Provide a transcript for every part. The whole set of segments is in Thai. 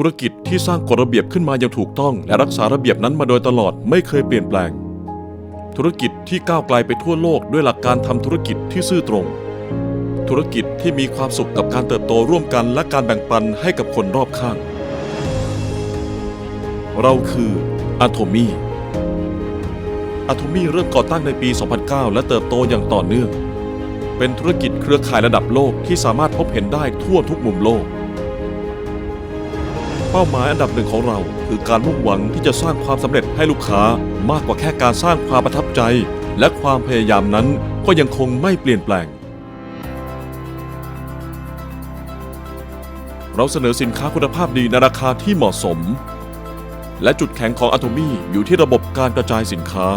ธุรกิจที่สร้างกฎระเบียบขึ้นมาอย่างถูกต้อง และรักษาระเบียบนั้นมาโดยตลอดไม่เคยเปลี่ยนแปลง ธุรกิจที่ก้าวไกลไปทั่วโลกด้วยหลักการทำธุรกิจที่ซื่อตรง ธุรกิจที่มีความสุขกับการเติบโตร่วมกันและการแบ่งปันให้กับคนรอบข้าง เราคืออะโทมี่อะโทมี่เริ่มก่อตั้งในปี 2009 และเติบโตอย่างต่อเนื่อง เป็นธุรกิจเครือข่ายระดับโลกที่สามารถพบเห็นได้ทั่วทุกมุมโลก เป้าหมายอันดับหนึ่งของเรา คือการมุ่งหวังที่จะสร้างความสำเร็จให้ลูกค้ามากกว่าแค่การสร้างความประทับใจ และความพยายามนั้นก็ยังคงไม่เปลี่ยนแปลง เราเสนอสินค้าคุณภาพดีในราคาที่เหมาะสม และจุดแข็งของอะโ m มี่อยู่ที่ระบบการกระจายสินค้า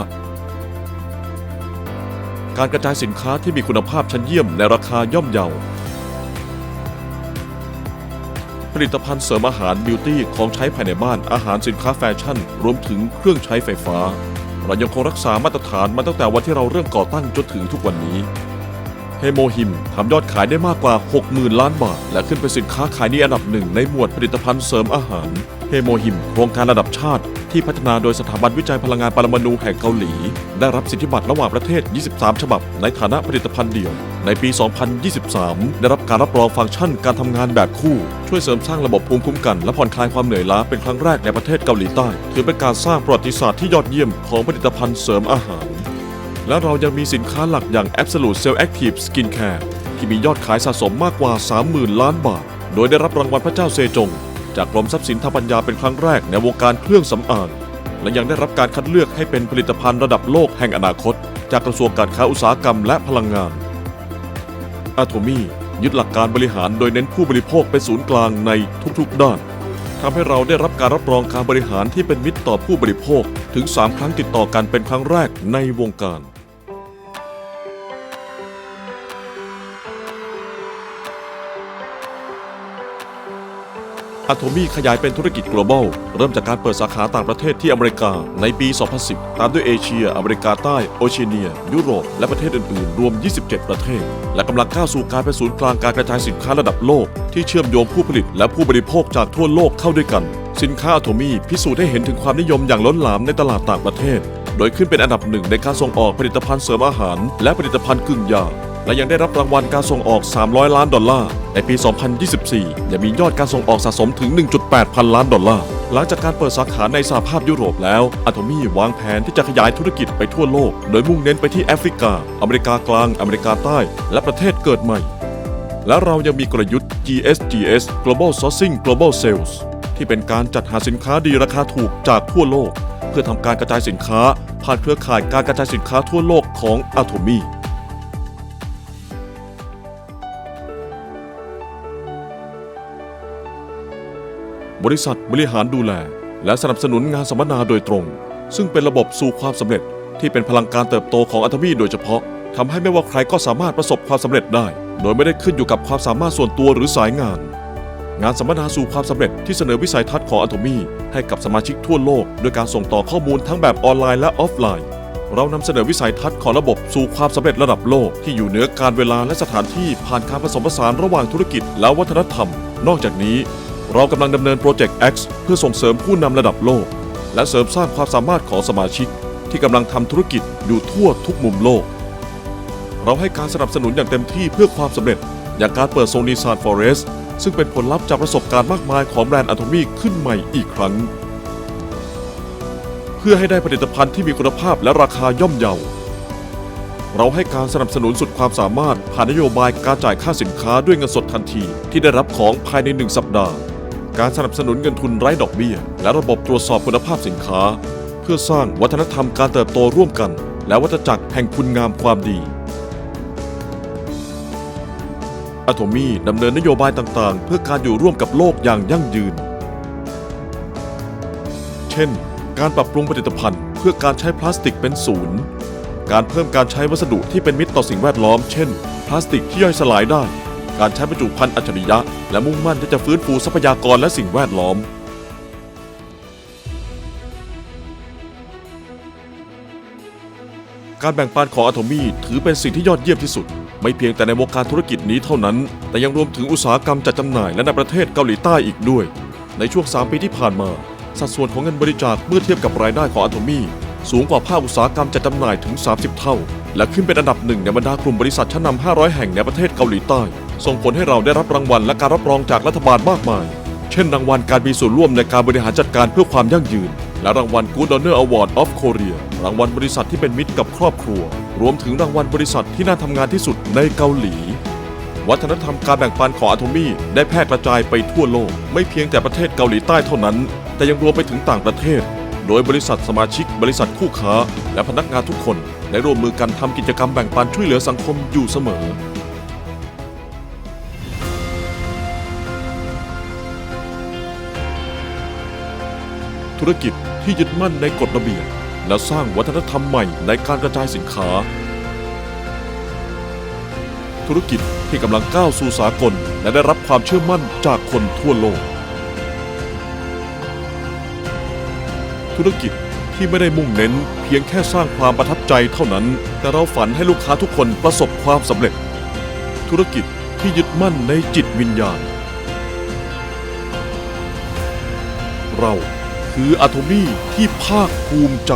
การกระจายสินค้าที่มีคุณภาพชั้นเยี่ยมในราคาย่อมเยา ผลิตภัณฑ์เสริมอาหารบิวตี้ของใช้ภายในบ้านอาหารสินค้าแฟชั่น รวมถึงเครื่องใช้ไฟฟ้าเรายังคงรักษามาตรฐานมาตั้งแต่วันที่เราเริ่มก่อตั้งจนถึงทุกวันนี้เฮโมฮิมทำยอดขายได้มากกว่า 60,000 ล้านบาท และขึ้นเป็นสินค้าขายดีอันดับหนึ่งในหมวดผลิตภัณฑ์เสริมอาหารเฮโมฮิมโครงการระดับชาติที่พัฒนาโดยสถาบันวิจัยพลังงานปรมาณูแห่งเกาหลี ได้รับสิทธิบัตรระหว่างประเทศ 23 ฉบับ ในฐานะผลิตภัณฑ์เดี่ยว ในปี 2023 ได้รับการรับรองฟังก์ชันการทำงานแบบคู่ ช่วยเสริมสร้างระบบภูมิคุ้มกันและผ่อนคลายความเหนื่อยล้าเป็นครั้งแรกในประเทศเกาหลีใต้ ถือเป็นการสร้างประวัติศาสตร์ที่ยอดเยี่ยมของผลิตภัณฑ์เสริมอาหาร และเรายังมีสินค้าหลักอย่าง Absolute Cell Active Skin Care ที่มียอดขายสะสมมากกว่า 30,000 ล้านบาท โดยได้รับรางวัลพระเจ้าเซจง จากกรมทรัพย์สินทางปัญญาเป็นครั้งแรกในวงการเครื่องสำอางและยังได้รับการคัดเลือกให้เป็นผลิตภัณฑ์ระดับโลกแห่งอนาคต จากกระทรวงการค้าอุตสาหกรรมและพลังงาน อะโทมียึดหลักการบริหารโดยเน้นผู้บริโภคเป็นศูนย์กลางในทุกๆ ด้านทำให้เราได้รับการรับรองการบริหารที่เป็นมิตรต่อผู้บริโภคถึง 3 ครั้งติดต่อกันเป็นครั้งแรกในวงการ อะโทมี่ขยายเป็นธุรกิจ global เริ่มจากการเปิดสาขาต่างประเทศที่อเมริกาในปี 2010 ตามด้วยเอเชีย อเมริกาใต้ โอเชียเนีย ยุโรป และประเทศอื่น ๆ รวม 27 ประเทศ และกำลังก้าวสู่การเป็นศูนย์กลางการกระจายสินค้าระดับโลก ที่เชื่อมโยงผู้ผลิตและผู้บริโภคจากทั่วโลกเข้าด้วยกัน สินค้าอะโทมี่พิสูจน์ให้เห็นถึงความนิยมอย่างล้นหลามในตลาดต่างประเทศ โดยขึ้นเป็นอันดับหนึ่งในการส่งออกผลิตภัณฑ์เสริมอาหาร และผลิตภัณฑ์กึ่งยา และยังได้รับรางวัลการส่งออก 300 ล้านดอลลาร์ ในปี 2024 ยังมียอดการส่งออกสะสมถึง 1.8 พันล้านดอลลาร์ หลังจากการเปิดสาขาในสหภาพยุโรปแล้วอะโทมี่วางแผนที่จะขยายธุรกิจไปทั่วโลก โดยมุ่งเน้นไปที่แอฟริกา อเมริกากลาง อเมริกาใต้ และประเทศเกิดใหม่ และเรายังมีกลยุทธ์ GSGS Global Sourcing Global Sales ที่เป็นการจัดหาสินค้าดีราคาถูกจากทั่วโลก เพื่อทำการกระจายสินค้า ผ่านเครือข่ายการกระจายสินค้าทั่วโลกของอะโทมี่ บริษัทบริหารดูแล และสนับสนุนงานสัมมนาโดยตรง ซึ่งเป็นระบบสู่ความสำเร็จที่เป็นพลังการเติบโตของอัตมีโดยเฉพาะทำให้ไม่ว่าใครก็สามารถประสบความสำเร็จได้ โดยไม่ได้ขึ้นอยู่กับความสามารถส่วนตัวหรือสายงาน งานสัมมนาสู่ความสำเร็จที่เสนอวิสัยทัศน์ของอัตมีให้กับสมาชิกทั่วโลกด้วยการส่งต่อข้อมูลทั้งแบบออนไลน์และออฟไลน์ เรานำเสนอวิสัยทัศน์ของระบบสู่ความสำเร็จระดับโลกที่อยู่เหนือการเวลาและสถานที่ผ่านการผสมผสานระหว่างธุรกิจและวัฒนธรรม นอกจากนี้ เรากำลังดำเนินโปรเจกต์ X เพื่อส่งเสริมผู้นำระดับโลก และเสริมสร้างความสามารถของสมาชิก ที่กำลังทำธุรกิจอยู่ทั่วทุกมุมโลก เราให้การสนับสนุนอย่างเต็มที่เพื่อความสำเร็จ อย่างการเปิดโซนีซานฟอเรสซึ่งเป็นผลลัพธ์จากประสบการณ์มากมายของแบรนด์อะโทมี่ขึ้นใหม่อีกครั้ง เพื่อให้ได้ผลิตภัณฑ์ที่มีคุณภาพและราคาย่อมเยา เราให้การสนับสนุนสุดความสามารถผ่านนโยบายการจ่ายค่าสินค้าด้วยเงินสดทันทีที่ได้รับของภายในหนึ่งสัปดาห์ การสนับสนุนเงินทุนไร้ดอกเบี้ย และระบบตรวจสอบคุณภาพสินค้า เพื่อสร้างวัฒนธรรมการเติบโตร่วมกัน และวัฏจักรแห่งคุณงามความดีอะโทมี่ดำเนินนโยบายต่างๆ เพื่อการอยู่ร่วมกับโลกอย่างยั่งยืน เช่น การปรับปรุงผลิตภัณฑ์ เพื่อการใช้พลาสติกเป็นศูนย์ การเพิ่มการใช้วัสดุที่เป็นมิตรต่อสิ่งแวดล้อม เช่น พลาสติกที่ย่อยสลายได้ การใช้บรรจุภัณฑ์อัจฉริยะ และมุ่งมั่นที่จะฟื้นฟูทรัพยากรและสิ่งแวดล้อม การแบ่งปันของอะโทมี่ถือเป็นสิ่งที่ยอดเยี่ยมที่สุด ไม่เพียงแต่ในวงการธุรกิจนี้เท่านั้น แต่ยังรวมถึงอุตสาหกรรมจัดจำหน่ายและในประเทศเกาหลีใต้อีกด้วย ในช่วง 3 ปีที่ผ่านมา สัดส่วนของเงินบริจาคเมื่อเทียบกับรายได้ของ Atomy สูงกว่าภาคอุตสาหกรรมจัดจำหน่ายถึง 30 เท่า และขึ้นเป็นอันดับหนึ่งในบรรดากลุ่มบริษัทชั้นนำ 500 แห่งในประเทศเกาหลีใต้ ส่งผลให้เราได้รับรางวัลและการรับรองจากรัฐบาลมากมาย เช่นรางวัลการมีส่วนร่วมในการบริหารจัดการเพื่อความยั่งยืน และรางวัล Good Donor Award of Korea รางวัลบริษัทที่เป็นมิตรกับครอบครัว รวมถึงรางวัลบริษัทที่น่าทำงานที่สุดในเกาหลี วัฒนธรรมการแบ่งปันของอะโทมี่ได้แพร่กระจายไปทั่วโลก ไม่เพียงแต่ประเทศเกาหลีใต้เท่านั้น แต่ยังรวมไปถึงต่างประเทศ โดยบริษัทสมาชิก บริษัทคู่ค้า และพนักงานทุกคนได้ร่วมมือกันทำกิจกรรมแบ่งปันช่วยเหลือสังคมอยู่เสมอ ธุรกิจที่ยึดมั่นในกฎระเบียบ และสร้างวัฒนธรรมใหม่ในการกระจายสินค้า ธุรกิจที่กำลังก้าวสู่สากลและได้รับความเชื่อมั่นจากคนทั่วโลก ธุรกิจที่ไม่ได้มุ่งเน้น เพียงแค่สร้างความประทับใจเท่านั้น แต่เราฝันให้ลูกค้าทุกคนประสบความสำเร็จ ธุรกิจที่ยึดมั่นในจิตวิญญาณ เรา คืออะโทมี่ที่ภาคภูมิใจ